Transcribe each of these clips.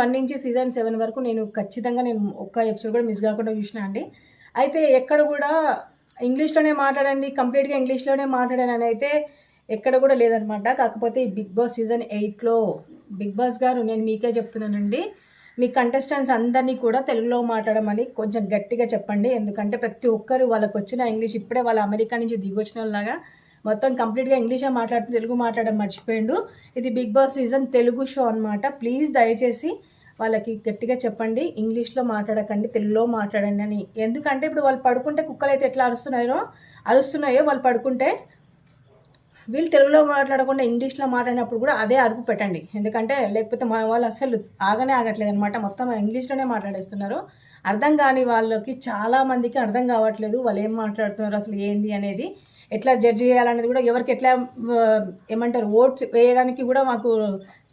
One నుంచి season seven వరకు నేను ఖచ్చితంగా నేను ఒక్క ఎపిసోడ్ కూడా మిస్ కాకుండా చూసిన అండి. అయితే ఎక్కడ కూడా ఇంగ్లీష్లోనే మాట్లాడండి కంప్లీట్గా ఇంగ్లీష్లోనే మాట్లాడాను అయితే ఎక్కడ కూడా లేదనమాట. కాకపోతే ఈ బిగ్ బాస్ సీజన్ ఎయిట్లో బిగ్ బాస్ గారు నేను మీకే చెప్తున్నానండి. మీ కంటెస్టెంట్స్ అందరినీ కూడా తెలుగులో మాట్లాడమని కొంచెం గట్టిగా చెప్పండి. ఎందుకంటే ప్రతి ఒక్కరు వాళ్ళకి వచ్చిన ఇంగ్లీష్ ఇప్పుడే వాళ్ళ అమెరికా నుంచి దిగొచ్చిన లాగా మొత్తం కంప్లీట్గా ఇంగ్లీషే మాట్లాడుతూ తెలుగు మాట్లాడడం మర్చిపోయిండు. ఇది Bigg Boss season Telugu show అనమాట ప్లీజ్ దయచేసి వాళ్ళకి గట్టిగా చెప్పండి. ఇంగ్లీష్లో మాట్లాడకండి తెలుగులో మాట్లాడండి అని. ఎందుకంటే ఇప్పుడు వాళ్ళు పడుకుంటే కుక్కలు అయితే ఎట్లా అరుస్తున్నాయో అరుస్తున్నాయో వాళ్ళు పడుకుంటే వీళ్ళు తెలుగులో మాట్లాడకుండా ఇంగ్లీష్లో మాట్లాడినప్పుడు కూడా అదే అరుపు పెట్టండి. ఎందుకంటే లేకపోతే మన వాళ్ళు అస్సలు ఆగనే ఆగట్లేదు అనమాట మొత్తం ఇంగ్లీష్లోనే మాట్లాడేస్తున్నారు. అర్థం కాని వాళ్ళకి చాలామందికి అర్థం కావట్లేదు. వాళ్ళు ఏం మాట్లాడుతున్నారు అసలు ఏంది అనేది. ఎట్లా జడ్జ్ చేయాలనేది కూడా ఎవరికి ఎట్లా ఏమంటారు ఓట్స్ వేయడానికి కూడా మాకు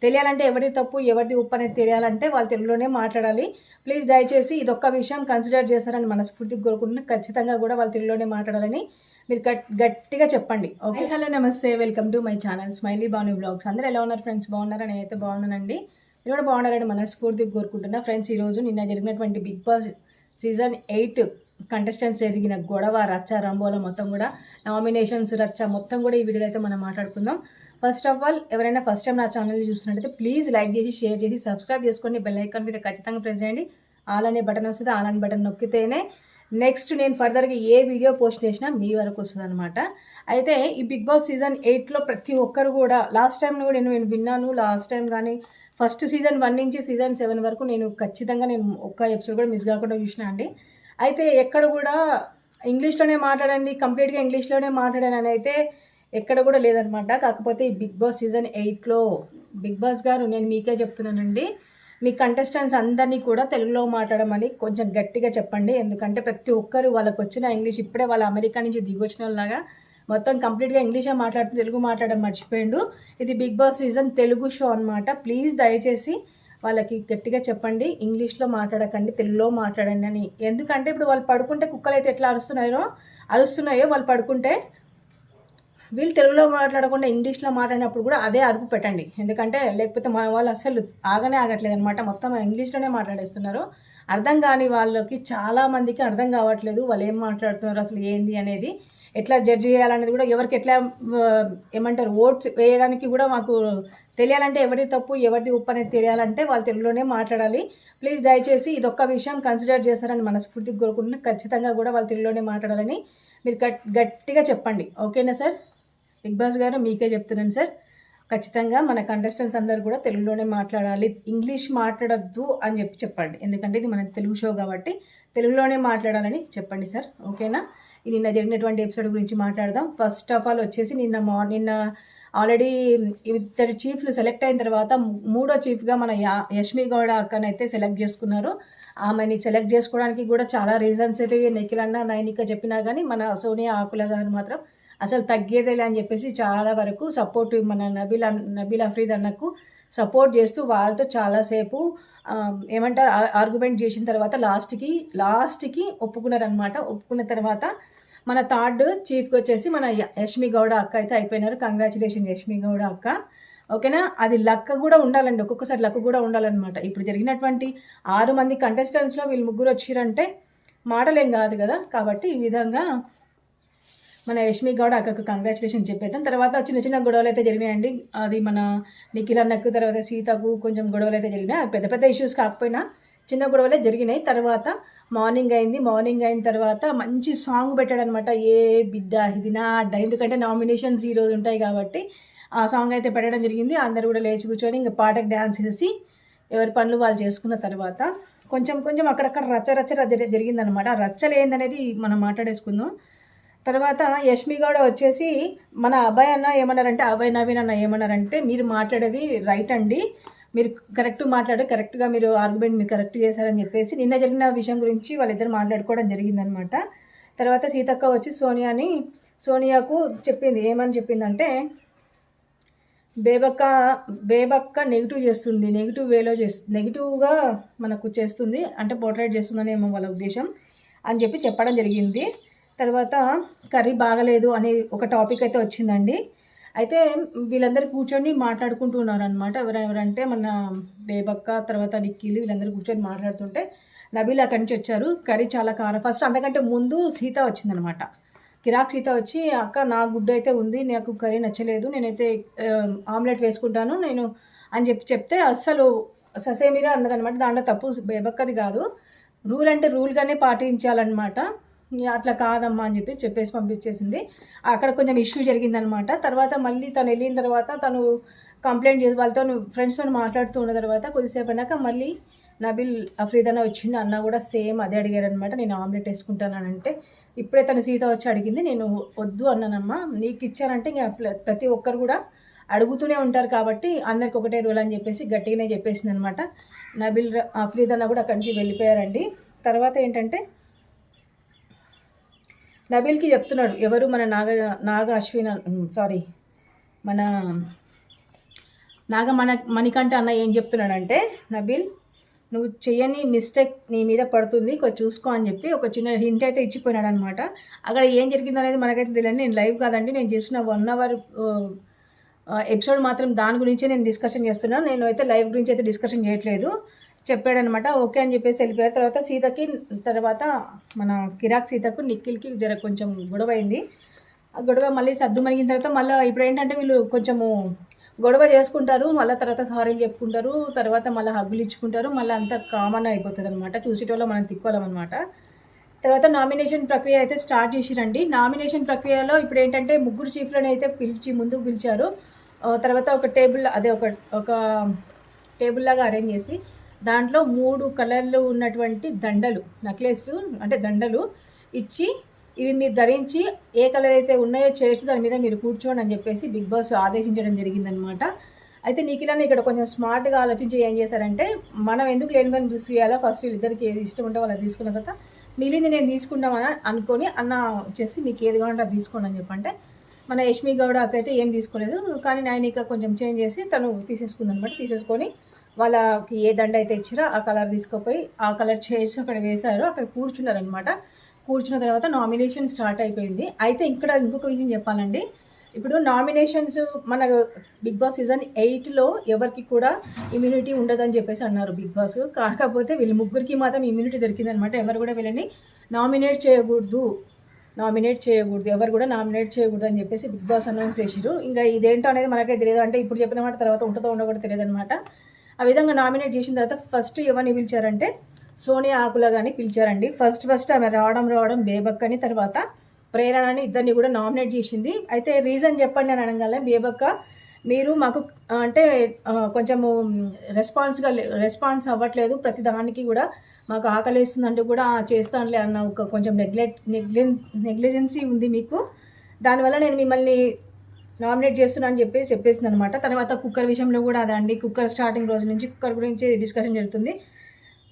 తెలియాలంటే ఎవరి తప్పు ఎవరిది ఉప్పు అనేది తెలియాలంటే వాళ్ళు తెలుగులోనే మాట్లాడాలి. ప్లీజ్ దయచేసి ఇది ఒక్క విషయం కన్సిడర్ చేస్తారని మనస్ఫూర్తిగా కోరుకుంటున్నాను. ఖచ్చితంగా కూడా వాళ్ళు తెలుగులోనే మాట్లాడాలని మీరు గట్టిగా చెప్పండి. ఓకే హలో నమస్తే. Welcome to my channel smiley Bhanu blogs అందరూ ఎలా ఉన్నారు ఫ్రెండ్స్ బాగున్నారా? నేనైతే బాగున్నానండి. మీరు కూడా బాగున్నారని మనస్ఫూర్తిగా కోరుకుంటున్నా. ఫ్రెండ్స్ ఈరోజు నిన్న జరిగినటువంటి Bigg Boss season eight contestants జరిగిన గొడవ రచ్చ రంబోల మొత్తం కూడా నామినేషన్స్ రచ్చ మొత్తం కూడా ఈ వీడియోలో అయితే మనం మాట్లాడుకుందాం. ఫస్ట్ ఆఫ్ ఆల్ ఎవరైనా ఫస్ట్ టైం నా ఛానల్ని చూస్తున్నట్టయితే ప్లీజ్ లైక్ చేసి షేర్ చేసి సబ్స్క్రైబ్ చేసుకోండి. బెల్ ఐకాన్ మీద ఖచ్చితంగా ప్రెస్ చేయండి. ఆల్ అనే బటన్ వస్తుంది. ఆల్ అనే బటన్ నొక్కితేనే నెక్స్ట్ నేను ఫర్దర్గా ఏ వీడియో పోస్ట్ చేసినా మీ వరకు వస్తుంది అనమాట అయితే ఈ బిగ్ బాస్ సీజన్ ఎయిట్లో ప్రతి ఒక్కరు కూడా లాస్ట్ టైం కూడా నేను నేను విన్నాను. లాస్ట్ టైం కానీ ఫస్ట్ సీజన్ వన్ నుంచి సీజన్ సెవెన్ వరకు నేను ఖచ్చితంగా నేను ఒక్క ఎపిసోడ్ కూడా మిస్ కాకుండా చూసినా అండి. అయితే ఎక్కడ కూడా ఇంగ్లీష్లోనే మాట్లాడండి కంప్లీట్గా ఇంగ్లీష్లోనే మాట్లాడాను అని అయితే ఎక్కడ కూడా లేదనమాట. కాకపోతే ఈ బిగ్ బాస్ సీజన్ ఎయిట్లో బిగ్ బాస్ గారు నేను మీకే చెప్తున్నానండి మీ కంటెస్టెంట్స్ అందరినీ కూడా తెలుగులో మాట్లాడమని కొంచెం గట్టిగా చెప్పండి. ఎందుకంటే ప్రతి ఒక్కరు వాళ్ళకి వచ్చిన ఇంగ్లీష్ ఇప్పుడే వాళ్ళ అమెరికా నుంచి దిగొచ్చిన లాగా మొత్తం కంప్లీట్గా ఇంగ్లీషే మాట్లాడుతూ తెలుగు మాట్లాడడం మర్చిపోయిండు. ఇది Bigg Boss season Telugu show అనమాట ప్లీజ్ దయచేసి వాళ్ళకి గట్టిగా చెప్పండి ఇంగ్లీష్లో మాట్లాడకండి తెలుగులో మాట్లాడండి అని. ఎందుకంటే ఇప్పుడు వాళ్ళు పడుకుంటే కుక్కలు అయితే ఎట్లా అరుస్తున్నాయో? అరుస్తున్నాయో వాళ్ళు పడుకుంటే? వీళ్ళు తెలుగులో మాట్లాడకుండా ఇంగ్లీష్లో మాట్లాడినప్పుడు కూడా అదే అరుపు పెట్టండి. ఎందుకంటే లేకపోతే మన వాళ్ళు అస్సలు ఆగనే ఆగట్లేదు అనమాట మొత్తం ఇంగ్లీష్లోనే మాట్లాడేస్తున్నారు. అర్థం కాని వాళ్ళకి చాలా మందికి అర్థం కావట్లేదు. వాళ్ళు ఏం మాట్లాడుతున్నారు అసలు ఏంది అనేది. ఎట్లా జడ్జ్ చేయాలనేది కూడా ఎవరికి ఎట్లా ఏమంటారు ఓట్స్ వేయడానికి కూడా మాకు తెలియాలంటే ఎవరిది తప్పు ఎవరిది ఉప్పు అనేది తెలియాలంటే వాళ్ళు తెలుగులోనే మాట్లాడాలి. ప్లీజ్ దయచేసి ఇదొక్క విషయం కన్సిడర్ చేస్తారని మనస్ఫూర్తికి కోరుకుంటున్నా ఖచ్చితంగా కూడా వాళ్ళు తెలుగులోనే మాట్లాడాలని మీరు గట్టిగా చెప్పండి. ఓకేనా సార్? బిగ్ బాస్ గారు మీకే చెప్తున్నాను సార్. ఖచ్చితంగా మన కంటెస్టెంట్స్ అందరు కూడా తెలుగులోనే మాట్లాడాలి. ఇంగ్లీష్ మాట్లాడొద్దు అని చెప్పి చెప్పండి. ఎందుకంటే ఇది మన తెలుగు షో కాబట్టి తెలుగులోనే మాట్లాడాలని చెప్పండి సార్. ఓకేనా? నిన్న జరిగినటువంటి ఎపిసోడ్ గురించి మాట్లాడదాం. ఫస్ట్ ఆఫ్ ఆల్ వచ్చేసి నిన్న మా నిన్న ఆల్రెడీ ఇద్దరు చీఫ్లు సెలెక్ట్ అయిన తర్వాత మూడో చీఫ్గా మన యా యష్మి గౌడ అక్కనైతే సెలెక్ట్ చేసుకున్నారు. ఆమెని సెలెక్ట్ చేసుకోవడానికి కూడా చాలా రీజన్స్ అయితే నిఖిల్ అన్న నైనిక చెప్పినా కానీ మన సోనియా ఆకుల గారు మాత్రం అసలు తగ్గేదేలే అని చెప్పేసి చాలా వరకు సపోర్ట్ మన నబీల్ అన్- నబీల్ అఫ్రీద్ అన్నకు సపోర్ట్ చేస్తూ వాళ్ళతో చాలాసేపు ఏమంటారు ఆర్గ్యుమెంట్ చేసిన తర్వాత లాస్ట్కి లాస్ట్కి ఒప్పుకున్నారనమాట ఒప్పుకున్న తర్వాత మన థర్డ్ చీఫ్కి వచ్చేసి మన యష్మి గౌడ అక్క అయితే అయిపోయినారు. కంగ్రాచులేషన్ యష్మి గౌడ అక్క. ఓకేనా? అది లక్ కూడా ఉండాలండి. ఒక్కొక్కసారి లక్ కూడా ఉండాలన్నమాట. ఇప్పుడు జరిగినటువంటి ఆరు మంది కంటెస్టెంట్స్లో వీళ్ళు ముగ్గురు వచ్చిరంటే మాటలేం కాదు కదా? కాబట్టి ఈ విధంగా మన యష్మి గౌడ అక్కకు కంగ్రాచులేషన్ చెప్పేద్దాం. తర్వాత చిన్న చిన్న గొడవలు అయితే జరిగినాయండి. అది మన నిఖిల్ అన్నకు తర్వాత సీతకు కొంచెం గొడవలు అయితే జరిగినాయి. పెద్ద పెద్ద ఇష్యూస్ కాకపోయినా చిన్న గొడవలే జరిగినాయి. తర్వాత మార్నింగ్ అయింది. మార్నింగ్ అయిన తర్వాత మంచి సాంగ్ పెట్టాడనమాట. ఏ బిడ్డ ఇది నా అడ్డ. ఎందుకంటే నామినేషన్స్ ఈరోజు ఉంటాయి కాబట్టి ఆ సాంగ్ అయితే పెట్టడం జరిగింది. అందరు కూడా లేచి కూర్చొని ఇంకా పాటకు డ్యాన్స్ చేసి ఎవరి పనులు వాళ్ళు చేసుకున్న తర్వాత కొంచెం కొంచెం అక్కడక్కడ రచ్చ రచ్చ రచ్చ జరిగిందనమాట. రచ్చలు ఏందనేది మనం మాట్లాడేసుకుందాం. తర్వాత యష్మి గౌడ వచ్చేసి మన అబ్బాయి అన్న ఏమన్నారంటే అబ్బాయి నవీన్ అన్న ఏమన్నారంటే మీరు మాట్లాడేది రైట్ అండి. మీరు కరెక్ట్ మాట్లాడే కరెక్ట్గా మీరు ఆర్గ్యుమెంట్ మీరు కరెక్ట్ చేశారని చెప్పేసి నిన్న జరిగిన విషయం గురించి వాళ్ళిద్దరు మాట్లాడుకోవడం జరిగిందనమాట తర్వాత సీతక్క వచ్చి సోనియాని సోనియాకు చెప్పింది ఏమని చెప్పిందంటే బేబక్క బేబక్క నెగిటివ్ చేస్తుంది నెగిటివ్ వేలో చేస్తుంది నెగిటివ్గా మనకు చేస్తుంది అంటే పోర్ట్రేట్ చేస్తుందనేమో వాళ్ళ ఉద్దేశం అని చెప్పి చెప్పడం జరిగింది. తర్వాత కర్రీ బాగలేదు అనే ఒక టాపిక్ అయితే వచ్చిందండి. అయితే వీళ్ళందరూ కూర్చొని మాట్లాడుకుంటూ ఉన్నారనమాట ఎవరెవరంటే మన బేబక్క తర్వాత నిక్కీలు వీళ్ళందరూ కూర్చొని మాట్లాడుతుంటే నబీల్ అక్కడి నుంచి వచ్చారు. కర్రీ చాలా కారం. ఫస్ట్ అంతకంటే ముందు సీత వచ్చిందనమాట కిరాక్ సీత వచ్చి అక్క నా గుడ్డు అయితే ఉంది నాకు కర్రీ నచ్చలేదు నేనైతే ఆమ్లెట్ వేసుకుంటాను నేను అని చెప్పి చెప్తే అస్సలు ససేమిరా అన్నదనమాట దాంట్లో తప్పు బేబక్కది కాదు. రూల్ అంటే రూల్గానే పాటించాలన్నమాట. అట్లా కాదమ్మా అని చెప్పి చెప్పేసి పంపించేసింది. అక్కడ కొంచెం ఇష్యూ జరిగిందనమాట. తర్వాత మళ్ళీ తను వెళ్ళిన తర్వాత తను కంప్లైంట్ చేసి వాళ్ళతో ఫ్రెండ్స్తో మాట్లాడుతూ ఉన్న తర్వాత కొద్దిసేపు అయినాక మళ్ళీ నబిల్ అఫ్రీదన వచ్చిండు. అన్న కూడా సేమ్ అదే అడిగారు అనమాట నేను ఆమ్లెట్ వేసుకుంటానని అంటే ఇప్పుడే తను సీత వచ్చి అడిగింది నేను వద్దు అన్నానమ్మా. నీకు ఇచ్చానంటే ఇంకా ప్రతి ఒక్కరు కూడా అడుగుతూనే ఉంటారు కాబట్టి అందరికి ఒకటే రూల్ అని చెప్పేసి గట్టిగానే చెప్పేసింది అనమాట నబిల్ ర- అఫ్రీదన్న కూడా అక్కడి నుంచి వెళ్ళిపోయారండి. తర్వాత ఏంటంటే నబీల్కి చెప్తున్నాడు. ఎవరు మన నాగ నాగ అశ్విన్ సారీ మన నాగ మన మణికంఠ అన్న ఏం చెప్తున్నాడంటే నబీల్ నువ్వు చెయ్యని మిస్టేక్ నీ మీద పడుతుంది కొంచెం చూసుకో అని చెప్పి ఒక చిన్న హింట్ అయితే ఇచ్చిపోయినాడు అనమాట అక్కడ ఏం జరిగిందో అనేది మనకైతే తెలియదు. నేను లైవ్ కాదండి. నేను చేసిన వన్ అవర్ ఎపిసోడ్ మాత్రం దాని గురించే నేను డిస్కషన్ చేస్తున్నాను. నేను అయితే లైవ్ గురించి అయితే డిస్కషన్ చేయట్లేదు. చెప్పాడనమాట ఓకే అని చెప్పేసి వెళ్ళిపోయారు. తర్వాత సీతకి తర్వాత మన కిరాక్ సీతకు నిఖిల్కి జర కొంచెం గొడవ అయింది ఆ గొడవ మళ్ళీ సర్దు మరిగిన తర్వాత మళ్ళీ ఇప్పుడు ఏంటంటే వీళ్ళు కొంచెము గొడవ చేసుకుంటారు మళ్ళీ తర్వాత సారీలు చెప్పుకుంటారు తర్వాత మళ్ళీ హగ్గులు ఇచ్చుకుంటారు మళ్ళీ అంతా కామన్ అయిపోతుంది అనమాట చూసేటోళ్ళ మనం తిక్కోవాలన్నమాట తర్వాత నామినేషన్ ప్రక్రియ అయితే స్టార్ట్ చేసిరండి. నామినేషన్ ప్రక్రియలో ఇప్పుడు ఏంటంటే ముగ్గురు చీఫ్లను అయితే పిలిచి ముందుకు పిలిచారు. తర్వాత ఒక టేబుల్ అదే ఒక ఒక టేబుల్ లాగా అరేంజ్ చేసి దాంట్లో మూడు కలర్లు ఉన్నటువంటి దండలు నెక్లెస్లు అంటే దండలు ఇచ్చి ఇవి మీరు ధరించి ఏ కలర్ అయితే ఉన్నాయో చేసి దాని మీద మీరు కూర్చోండి అని చెప్పేసి బిగ్ బాస్ ఆదేశించడం జరిగిందనమాట. అయితే నిఖిలని ఇక్కడ కొంచెం స్మార్ట్గా ఆలోచించి ఏం చేశారంటే మనం ఎందుకు లేని పని చూసి చేయాలో? ఫస్ట్ వీళ్ళిద్దరికి ఏది ఇష్టం ఉంటే వాళ్ళు తీసుకున్న తర్వాత మిగిలింది నేను తీసుకుందామని అనుకొని అన్న వచ్చేసి మీకు ఏది కావాలంటే అది తీసుకోండి అని చెప్పంటే మన యష్మి గౌడ ఏం తీసుకోలేదు. కానీ నైనిక కొంచెం చేంజ్ చేసి తను తీసేసుకుందనమాట. తీసేసుకొని వాళ్ళకి ఏ దండ అయితే ఇచ్చారో ఆ కలర్ తీసుకుపోయి ఆ కలర్ చేసి అక్కడ వేశారు. అక్కడ కూర్చున్నారనమాట కూర్చున్న తర్వాత నామినేషన్ స్టార్ట్ అయిపోయింది. అయితే ఇక్కడ ఇంకొక విషయం చెప్పాలండి. ఇప్పుడు నామినేషన్స్ మన బిగ్ బాస్ సీజన్ ఎయిట్లో ఎవరికి కూడా ఇమ్యూనిటీ ఉండదని చెప్పేసి అన్నారు బిగ్ బాస్ కాకపోతే వీళ్ళు ముగ్గురికి మాత్రం ఇమ్యూనిటీ దొరికిందనమాట ఎవరు కూడా వీళ్ళని నామినేట్ చేయకూడదు. నామినేట్ చేయకూడదు. ఎవరు కూడా నామినేట్ చేయకూడదు అని చెప్పేసి బిగ్ బాస్ అనౌన్స్ చేసిరు ఇంకా ఇదేంటో అనేది మనకే తెలియదు. అంటే ఇప్పుడు చెప్పిన మాట తర్వాత ఉంటుందో ఉండకూడదు కూడా తెలియదు అనమాట ఆ విధంగా నామినేట్ చేసిన తర్వాత ఫస్ట్ ఎవరిని పిలిచారంటే సోనియా ఆకుల కానీ పిలిచారండి. ఫస్ట్ ఫస్ట్ ఆమె రావడం రావడం బేబక్కని తర్వాత ప్రేరణని ఇద్దరిని కూడా నామినేట్ చేసింది. అయితే రీజన్ చెప్పండి అని అనగానే బేబక్క మీరు మాకు అంటే కొంచెము రెస్పాన్స్గా రెస్పాన్స్ అవ్వట్లేదు. ప్రతి దానికి కూడా మాకు ఆకలిస్తుందంటే కూడా చేస్తానులే అన్న ఒక కొంచెం నెగ్లెక్ట్ నెగ్లెన్ నెగ్లిజెన్సీ ఉంది మీకు. దానివల్ల నేను మిమ్మల్ని నామినేట్ చేస్తున్నా అని చెప్పేసి చెప్పేసింది అనమాట తర్వాత కుక్కర్ విషయంలో కూడా అదే అండి. కుక్కర్ స్టార్టింగ్ రోజు నుంచి కుక్కర్ గురించి డిస్కషన్ జరుగుతుంది.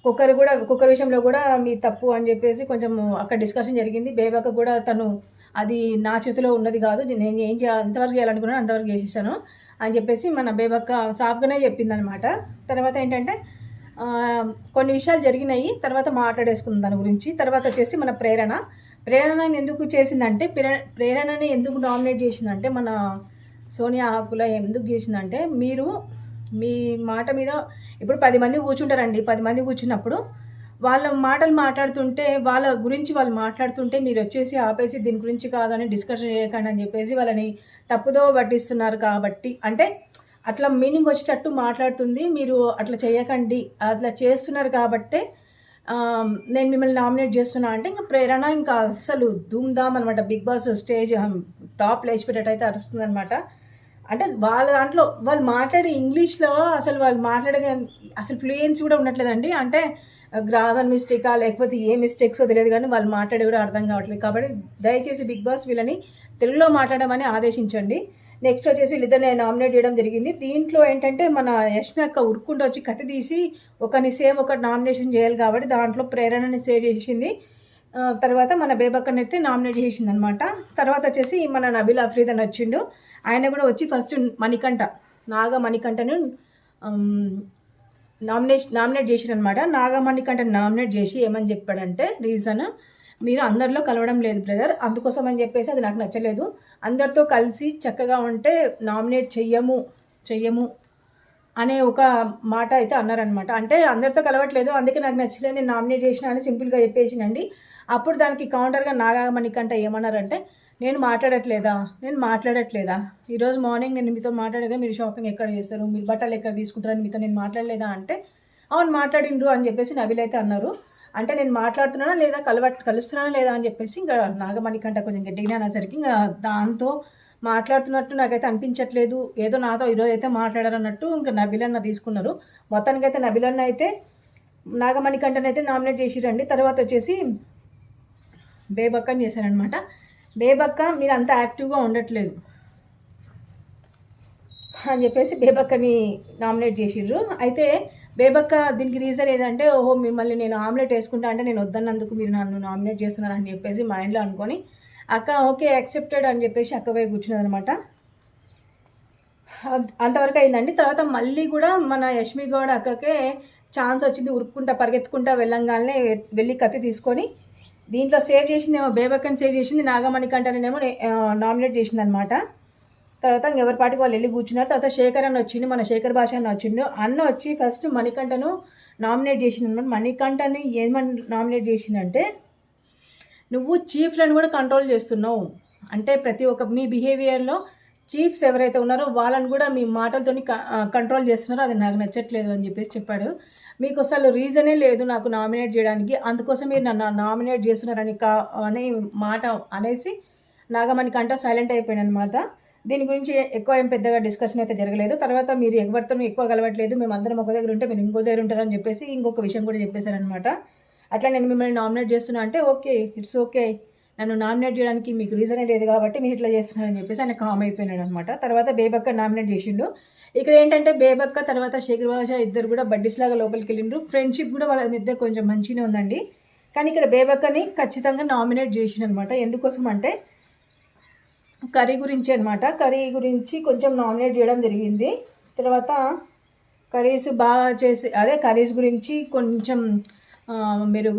కుక్కర్ కూడా కుక్కర్ విషయంలో కూడా మీ తప్పు అని చెప్పేసి కొంచెం అక్కడ డిస్కషన్ జరిగింది. బేబక్క కూడా తను అది నా చేతిలో ఉన్నది కాదు. నేను ఏం చేయాలి అంతవరకు చేయాలనుకున్నాను అంతవరకు చేసేసాను అని చెప్పేసి మన బేబక్క సాఫ్గానే చెప్పింది అనమాట తర్వాత ఏంటంటే కొన్ని విషయాలు జరిగినాయి. తర్వాత మాట్లాడేసుకుందాం దాని గురించి. తర్వాత వచ్చేసి మన ప్రేరణ. ప్రేరణను ఎందుకు చేసిందంటే ప్రేరణని ఎందుకు నామినేట్ చేసిందంటే మన సోనియా ఆకుల ఎందుకు చేసిందంటే మీరు మీ మాట మీద ఇప్పుడు పది మంది కూర్చుంటారండి పది మంది కూర్చున్నప్పుడు వాళ్ళ మాటలు మాట్లాడుతుంటే వాళ్ళ గురించి వాళ్ళు మాట్లాడుతుంటే మీరు వచ్చేసి ఆపేసి దీని గురించి కాదని డిస్కషన్ చేయకండి అని చెప్పేసి వాళ్ళని తప్పుదో పట్టిస్తున్నారు కాబట్టి అంటే అట్లా మీనింగ్ వచ్చేటట్టు మాట్లాడుతుంది మీరు అట్లా చేయకండి అట్లా చేస్తున్నారు కాబట్టే నేను మిమ్మల్ని నామినేట్ చేస్తున్నా అంటే ఇంకా ప్రేరణ ఇంకా అసలు ధూమ్ అనమాట బిగ్ బాస్ స్టేజ్ టాప్ లేచిపెట్టేటైతే అరుస్తుంది అనమాట అంటే వాళ్ళ దాంట్లో వాళ్ళు మాట్లాడే ఇంగ్లీష్లో అసలు వాళ్ళు మాట్లాడేది అసలు ఫ్లూయెన్సీ కూడా ఉండట్లేదండి. అంటే గ్రామర్ మిస్టేకా లేకపోతే ఏ మిస్టేక్సో తెలియదు కానీ వాళ్ళు మాట్లాడే కూడా అర్థం కావట్లేదు. కాబట్టి దయచేసి బిగ్ బాస్ వీళ్ళని తెలుగులో మాట్లాడమని ఆదేశించండి. నెక్స్ట్ వచ్చేసి వీళ్ళిద్దరిని నామినేట్ చేయడం జరిగింది. దీంట్లో ఏంటంటే మన యష్మి అక్క ఉరుక్కుంటూ వచ్చి కథ తీసి ఒకరిని సేవ్ ఒకటి నామినేషన్ చేయాలి కాబట్టి దాంట్లో ప్రేరణని సేవ్ చేసింది. తర్వాత మన బేబక్కని అయితే నామినేట్ చేసింది అనమాట తర్వాత వచ్చేసి మన నబీల్ అఫ్రీద్ అని వచ్చిండు. ఆయన కూడా వచ్చి ఫస్ట్ మణికంఠ నాగ మణికంఠను నామినేషన్ నామినేట్ చేసిన అనమాట నాగమణికంఠ నామినేట్ చేసి ఏమని చెప్పాడంటే రీజన్ మీరు అందరిలో కలవడం లేదు బ్రదర్. అందుకోసం అని చెప్పేసి అది నాకు నచ్చలేదు. అందరితో కలిసి చక్కగా ఉంటే నామినేట్ చెయ్యము చెయ్యము అనే ఒక మాట అయితే అన్నారనమాట అంటే అందరితో కలవట్లేదు అందుకే నాకు నచ్చలేదు నేను నామినేట్ చేసిన అని సింపుల్గా చెప్పేసినండి. అప్పుడు దానికి కౌంటర్గా నాగామణికంట ఏమన్నారంటే నేను మాట్లాడట్లేదా? నేను మాట్లాడట్లేదా? ఈరోజు మార్నింగ్ నేను మీతో మాట్లాడగా మీరు షాపింగ్ ఎక్కడ చేస్తారు? మీరు బట్టలు ఎక్కడ తీసుకుంటారని మీతో నేను మాట్లాడలేదా? అంటే అవును మాట్లాడిండ్రు అని చెప్పేసి నవిలైతే అన్నారు. అంటే నేను మాట్లాడుతున్నానా లేదా కలవ కలుస్తున్నానా లేదా అని చెప్పేసి ఇంకా నాగమణికంట కొంచెం గట్టిగా అనేసరికి ఇంకా దాంతో మాట్లాడుతున్నట్టు నాకైతే అనిపించట్లేదు. ఏదో నాతో ఈరోజు అయితే మాట్లాడారన్నట్టు ఇంకా నబిలన్న తీసుకున్నారు. మొత్తానికి అయితే నబిలన్న అయితే నాగమణికంటనైతే నామినేట్ చేసిరండి. తర్వాత వచ్చేసి బేబక్కని చేశారనమాట బేబక్క మీరు అంత యాక్టివ్గా ఉండట్లేదు అని చెప్పేసి బేబక్కని నామినేట్ చేసిర్రు. అయితే బేబక్క దీనికి రీజన్ ఏదంటే ఓహో మిమ్మల్ని నేను ఆమ్లెట్ వేసుకుంటా అంటే నేను వద్దన్నందుకు మీరు నన్ను నామినేట్ చేస్తున్నారని చెప్పేసి మైండ్లో అనుకొని అక్క ఓకే యాక్సెప్టెడ్ అని చెప్పేసి అక్క పోయి కూర్చున్నది అంతవరకు అయిందండి. తర్వాత మళ్ళీ కూడా మన యష్మి గౌడ్ అక్కకే ఛాన్స్ వచ్చింది. ఉరుక్కుంటా పరిగెత్తుకుంటా వెళ్ళంగానే వెళ్ళి కత్తి తీసుకొని దీంట్లో సేవ్ చేసిందేమో బేబక్కని సేవ్ చేసింది నాగమణికంటనేమో నామినేట్ చేసింది అనమాట తర్వాత ఎవరి పాటికి వాళ్ళు వెళ్ళి కూర్చున్నారు. తర్వాత శేఖర్ అన్న వచ్చిండు మన శేఖర్ భాష అన్న వచ్చిండు. అన్న వచ్చి ఫస్ట్ మణికంఠను నామినేట్ చేసిండు అనమాట మణికంఠని ఏమని నామినేట్ చేసిండంటే నువ్వు చీఫ్లను కూడా కంట్రోల్ చేస్తున్నావు. అంటే ప్రతి ఒక్క మీ బిహేవియర్లో చీఫ్స్ ఎవరైతే ఉన్నారో వాళ్ళని కూడా మీ మాటలతో కంట్రోల్ చేస్తున్నారో అది నాకు నచ్చట్లేదు అని చెప్పేసి చెప్పాడు. మీకు అసలు రీజనే లేదు నాకు నామినేట్ చేయడానికి. అందుకోసం మీరు నన్ను నామినేట్ చేస్తున్నారని కా అనే మాట అనేసి నాగమణికంట సైలెంట్ అయిపోయాను అనమాట దీని గురించి ఎక్కువ ఏం పెద్దగా డిస్కషన్ అయితే జరగలేదు. తర్వాత మీరు ఎవరితో ఎక్కువ కలవట్లేదు. మేము అందరం ఒక దగ్గర ఉంటే మీరు ఇంకో దగ్గర ఉంటారని చెప్పేసి ఇంకొక విషయం కూడా చెప్పేశారనమాట అట్లా నేను మిమ్మల్ని నామినేట్ చేస్తున్నా అంటే ఓకే ఇట్స్ ఓకే నన్ను నామినేట్ చేయడానికి మీకు రీజనే లేదు కాబట్టి మీరు ఇట్లా చేస్తున్నారని చెప్పేసి ఆయన కామ్ అయిపోయినాడు అనమాట తర్వాత బేబక్క నామినేట్ చేసిండు. ఇక్కడ ఏంటంటే బేబక్క తర్వాత శేఖర్ భాష ఇద్దరు కూడా బడ్డీస్ లాగా లోపలికి వెళ్ళిండ్రు. ఫ్రెండ్షిప్ కూడా వాళ్ళ ఇద్దరు కొంచెం మంచిగానే ఉందండి. కానీ ఇక్కడ బేబక్కని ఖచ్చితంగా నామినేట్ చేసిండు అనమాట ఎందుకోసం అంటే కర్రీ గురించి అనమాట కర్రీ గురించి కొంచెం నామినేట్ చేయడం జరిగింది. తర్వాత కర్రీస్ బాగా చేసి అదే కర్రీస్ గురించి కొంచెం మీరు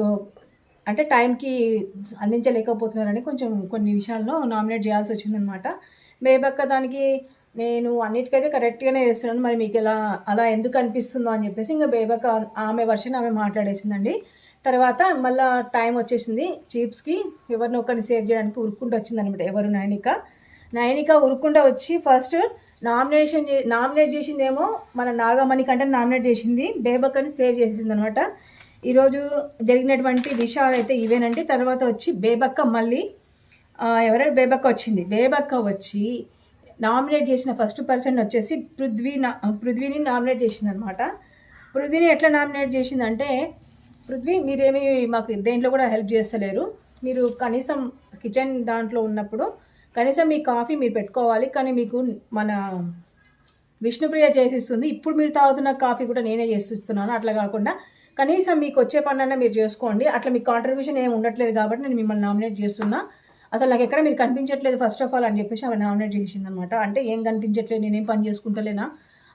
అంటే టైంకి అందించలేకపోతున్నారని కొంచెం కొన్ని విషయాల్లో నామినేట్ చేయాల్సి వచ్చిందనమాట బేబక్క దానికి నేను అన్నిటికైతే కరెక్ట్గానే చేస్తున్నాను. మరి మీకు ఎలా అలా ఎందుకు అనిపిస్తుందో అని చెప్పేసి ఇంకా బేబక్క ఆమె వర్షన్ ఆమె మాట్లాడేసిందండి. తర్వాత మళ్ళీ టైం వచ్చేసింది చీప్స్కి ఎవరిని ఒకరిని సేవ్ చేయడానికి ఉరుక్కుంటూ వచ్చిందనమాట ఎవరు? నయనిక నయనిక ఉరుక్కుంటూ వచ్చి ఫస్ట్ నామినేషన్ నామినేట్ చేసిందేమో మన నాగమణి కంటే నామినేట్ చేసింది. బేబక్కని సేవ్ చేసింది అనమాట ఈరోజు జరిగినటువంటి విషయాలు అయితే ఇవేనండి. తర్వాత వచ్చి బేబక్క మళ్ళీ ఎవరైనా బేబక్క వచ్చింది. బేబక్క వచ్చి నామినేట్ చేసిన ఫస్ట్ పర్సన్ వచ్చేసి పృథ్వీ నా పృథ్వీని నామినేట్ చేసింది అనమాట పృథ్వీని ఎట్లా నామినేట్ చేసిందంటే పృథ్వీ మీరేమి మాకు దేంట్లో కూడా హెల్ప్ చేస్తలేరు. మీరు కనీసం కిచెన్ దాంట్లో ఉన్నప్పుడు కనీసం మీ కాఫీ మీరు పెట్టుకోవాలి కానీ మీకు మన విష్ణుప్రియ చేసిస్తుంది. ఇప్పుడు మీరు తాగుతున్న కాఫీ కూడా నేనే చేసిస్తున్నాను అట్లా కాకుండా కనీసం మీకు వచ్చే పనన్నా మీరు చేసుకోండి. అట్లా మీకు కాంట్రిబ్యూషన్ ఏమి ఉండట్లేదు కాబట్టి నేను మిమ్మల్ని నామినేట్ చేస్తున్నా. అసలు నాకు ఎక్కడ మీరు కనిపించట్లేదు ఫస్ట్ ఆఫ్ ఆల్ అని చెప్పేసి ఆమె నామినేట్ చేసింది అనమాట అంటే ఏం కనిపించట్లేదు నేనేం పని చేసుకుంటలేనా?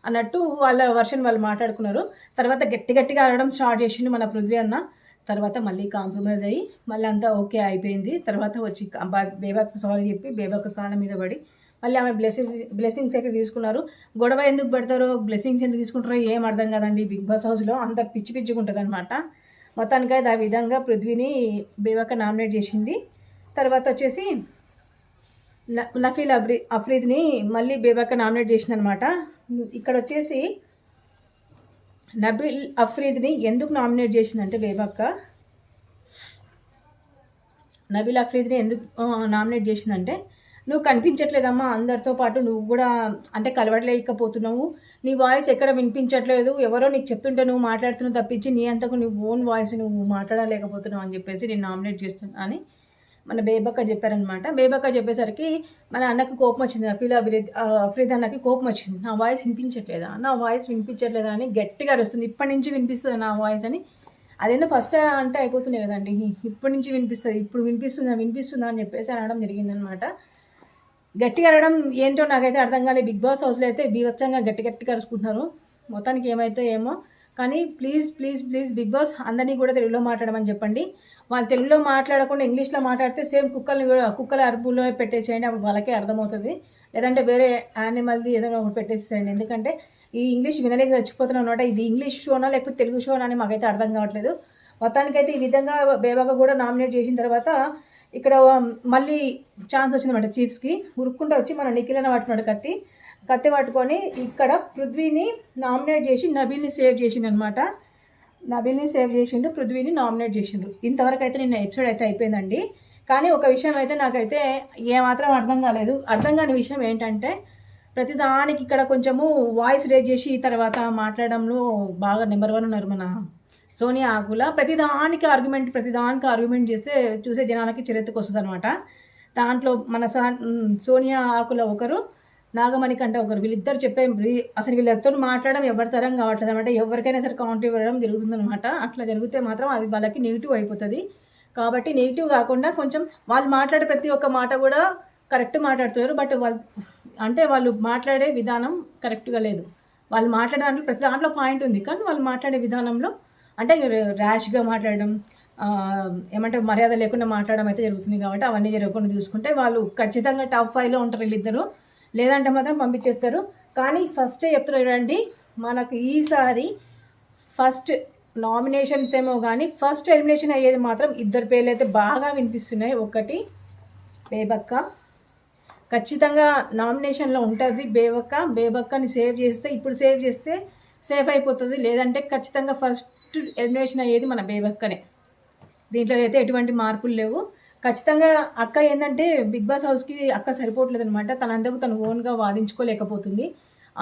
అన్నట్టు వాళ్ళ వర్షన్ వాళ్ళు మాట్లాడుకున్నారు. తర్వాత గట్టి గట్టిగా ఆడడం స్టార్ట్ చేసిండు మన పృథ్వీ అన్న. తర్వాత మళ్ళీ కాంప్రమైజ్ అయ్యి మళ్ళీ అంతా ఓకే అయిపోయింది. తర్వాత వచ్చి బేబాక్ సారీ చెప్పి బేబాక్ కాళ్ళ మీద పడి మళ్ళీ ఆమె బ్లెస్సింగ్స్ బ్లెస్సింగ్స్ అయితే తీసుకున్నారు. గొడవ ఎందుకు పెడతారో బ్లెస్సింగ్స్ ఎందుకు తీసుకుంటారో ఏం అర్థం కాదండి. బిగ్ బాస్ హౌస్లో అంత పిచ్చి పిచ్చిగా ఉంటుంది అనమాట మొత్తానికైతే ఆ విధంగా పృథ్వీని బేవాక నామినేట్ చేసింది. తర్వాత వచ్చేసి నఫీల్ అబ్రీ అఫ్రీద్ని మళ్ళీ బేబాక నామినేట్ చేసిందనమాట. ఇక్కడ వచ్చేసి నబీల్ అఫ్రీద్ని ఎందుకు నామినేట్ చేసిందంటే బేబాక్క నబీల్ అఫ్రీద్ని ఎందుకు నామినేట్ చేసిందంటే నువ్వు కనిపించట్లేదమ్మా అందరితో పాటు నువ్వు కూడా అంటే కలవడలేకపోతున్నావు నీ వాయిస్ ఎక్కడ వినిపించట్లేదు ఎవరో నీకు చెప్తుంటే నువ్వు మాట్లాడుతున్నావు తప్పించి నీ అంతకు నువ్వు ఓన్ వాయిస్ నువ్వు మాట్లాడలేకపోతున్నావు అని చెప్పేసి నేను నామినేట్ చేస్తున్నా అని మన బేబక్క చెప్పారనమాట బేబక్క చెప్పేసరికి మన అన్నకు కోపం వచ్చింది. అఫీల్ అభిరీత్ అఫ్రీద్ అన్నకి కోపం వచ్చింది. నా వాయిస్ వినిపించట్లేదా? నా వాయిస్ వినిపించట్లేదా అని గట్టిగా అరుస్తుంది. ఇప్పటి నుంచి వినిపిస్తుంది నా వాయిస్ అని. అదేందో ఫస్ట్ అంటే అయిపోతున్నాయి కదండి. ఇప్పటి నుంచి వినిపిస్తుంది. ఇప్పుడు వినిపిస్తుందా? వినిపిస్తుందా అని చెప్పేసి అనడం జరిగిందనమాట గట్టిగా అరడం ఏంటో నాకైతే అర్థం కాలేదు బిగ్ బాస్ హౌస్లో అయితే బీవత్సంగా గట్టి గట్టిగా అరుచుకుంటున్నారు. మొత్తానికి ఏమైతే ఏమో కానీ please please please Bigg Boss అందరినీ కూడా తెలుగులో మాట్లాడమని చెప్పండి. వాళ్ళు తెలుగులో మాట్లాడకుండా ఇంగ్లీష్లో మాట్లాడితే సేమ్ కుక్కల్ని కూడా కుక్కల అరుపులో పెట్టేసేయండి అప్పుడు వాళ్ళకే అర్థమవుతుంది. లేదంటే వేరే యానిమల్ది ఏదైనా ఒకటి పెట్టేసేయండి. ఎందుకంటే ఈ ఇంగ్లీష్ వినలేక చచ్చిపోతున్నాం అనమాట ఇది ఇంగ్లీష్ షోనా లేకపోతే తెలుగు షోనా అని మాకైతే అర్థం కావట్లేదు. మొత్తానికైతే ఈ విధంగా బేబాగా కూడా నామినేట్ చేసిన తర్వాత ఇక్కడ మళ్ళీ ఛాన్స్ వచ్చిందన్నమాట చీఫ్స్కి. ఉరుక్కుంటూ వచ్చి మన నిఖిలన పట్టుకున్నాడు కత్తి. కత్తి పట్టుకొని ఇక్కడ పృథ్వీని నామినేట్ చేసి నబీల్ని సేవ్ చేసిండు అనమాట నబీల్ని సేవ్ చేసిండు పృథ్వీని నామినేట్ చేసిండు. ఇంతవరకు అయితే నిన్న ఎపిసోడ్ అయితే అయిపోయిందండి. కానీ ఒక విషయం అయితే నాకైతే ఏమాత్రం అర్థం కాలేదు. అర్థం కాని విషయం ఏంటంటే ప్రతిదానికి ఇక్కడ కొంచెము వాయిస్ రేజ్ చేసి తర్వాత మాట్లాడడంలో బాగా నెంబర్ వన్ ఉన్నారు మన సోనియా ఆకుల. ప్రతిదానికి ఆర్గ్యుమెంట్ ప్రతిదానికి ఆర్గ్యుమెంట్ చేస్తే చూసే జనాలకి చిరెత్తుకు వస్తుంది అనమాట దాంట్లో మన సోనియా ఆకుల ఒకరు నాగమణి కంటే ఒకరు. వీళ్ళిద్దరు చెప్పే అసలు వీళ్ళతో మాట్లాడడం ఎవరి తరం కావట్లేదు అనమాట. ఎవరికైనా సరే కౌంటర్ ఇవ్వడం జరుగుతుందన్నమాట అట్లా జరిగితే మాత్రం అది వాళ్ళకి నెగిటివ్ అయిపోతుంది. కాబట్టి నెగిటివ్ కాకుండా కొంచెం వాళ్ళు మాట్లాడే ప్రతి ఒక్క మాట కూడా కరెక్ట్ మాట్లాడుతున్నారు. బట్ వాళ్ళు అంటే వాళ్ళు మాట్లాడే విధానం కరెక్ట్గా లేదు. వాళ్ళు మాట్లాడే దాంట్లో ప్రతి దాంట్లో పాయింట్ ఉంది. కానీ వాళ్ళు మాట్లాడే విధానంలో అంటే ర్యాష్గా మాట్లాడడం ఏమంటే మర్యాద లేకుండా మాట్లాడడం అయితే జరుగుతుంది కాబట్టి అవన్నీ జరగకుండా చూసుకుంటే వాళ్ళు ఖచ్చితంగా టాప్ ఫైవ్లో ఉంటారు వీళ్ళిద్దరు. లేదంటే మాత్రం పంపించేస్తారు. కానీ ఫస్ట్ చెప్తున్నారండి మనకు ఈసారి ఫస్ట్ నామినేషన్స్ ఏమో కానీ ఫస్ట్ ఎలిమినేషన్ అయ్యేది మాత్రం ఇద్దరు పేర్లు అయితే బాగా వినిపిస్తున్నాయి. ఒకటి బేబక్క. ఖచ్చితంగా నామినేషన్లో ఉంటుంది బేబక్క. బేబక్కని సేవ్ చేస్తే ఇప్పుడు సేవ్ చేస్తే సేఫ్ అయిపోతుంది. లేదంటే ఖచ్చితంగా ఫస్ట్ ఎలిమినేషన్ అయ్యేది మన బేబక్కనే. దీంట్లో అయితే ఎటువంటి మార్పులు లేవు. ఖచ్చితంగా అక్క ఏంటంటే బిగ్ బాస్ హౌస్కి అక్క సరిపోవట్లేదు అనమాట తనందరూ తను ఓన్గా వాదించుకోలేకపోతుంది.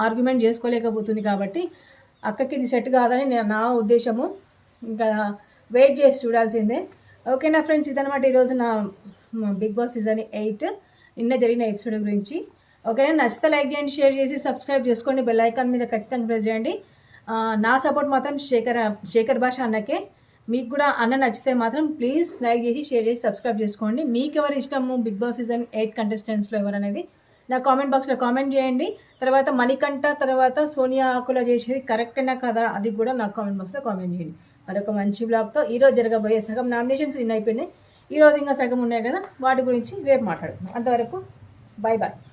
ఆర్గ్యుమెంట్ చేసుకోలేకపోతుంది కాబట్టి అక్కకి ఇది సెట్ కాదని నేను నా ఉద్దేశము. ఇంకా వెయిట్ చేసి చూడాల్సిందే. ఓకేనా ఫ్రెండ్స్ ఇదనమాట ఈరోజు నా బిగ్ బాస్ సీజన్ ఎయిట్. నిన్న జరిగిన ఎపిసోడ్ గురించి. ఓకేనా నచ్చితే లైక్ చేయండి షేర్ చేసి సబ్స్క్రైబ్ చేసుకోండి. బెల్ ఐకాన్ మీద ఖచ్చితంగా ప్రెస్ చేయండి. నా సపోర్ట్ మాత్రం శేఖర్ శేఖర్ భాష అన్నకే. మీకు కూడా అన్న నచ్చితే మాత్రం ప్లీజ్ లైక్ చేసి షేర్ చేసి సబ్స్క్రైబ్ చేసుకోండి. మీకు ఎవరు ఇష్టము బిగ్ బాస్ సీజన్ ఎయిట్ కంటెస్టెంట్స్లో ఎవరనేది? నా కామెంట్ బాక్స్లో కామెంట్ చేయండి. తర్వాత మణికంఠ తర్వాత సోనియా ఆకుల చేసేది కరెక్టేనా కదా? అది కూడా నా కామెంట్ బాక్స్లో కామెంట్ చేయండి. మరొక మంచి బ్లాగ్తో ఈరోజు జరగబోయే సగం నామినేషన్స్ ఇన్ అయిపోయినాయి. ఈరోజు ఇంకా సగం ఉన్నాయి కదా వాటి గురించి రేపు మాట్లాడుకుందాం. అంతవరకు బాయ్ బాయ్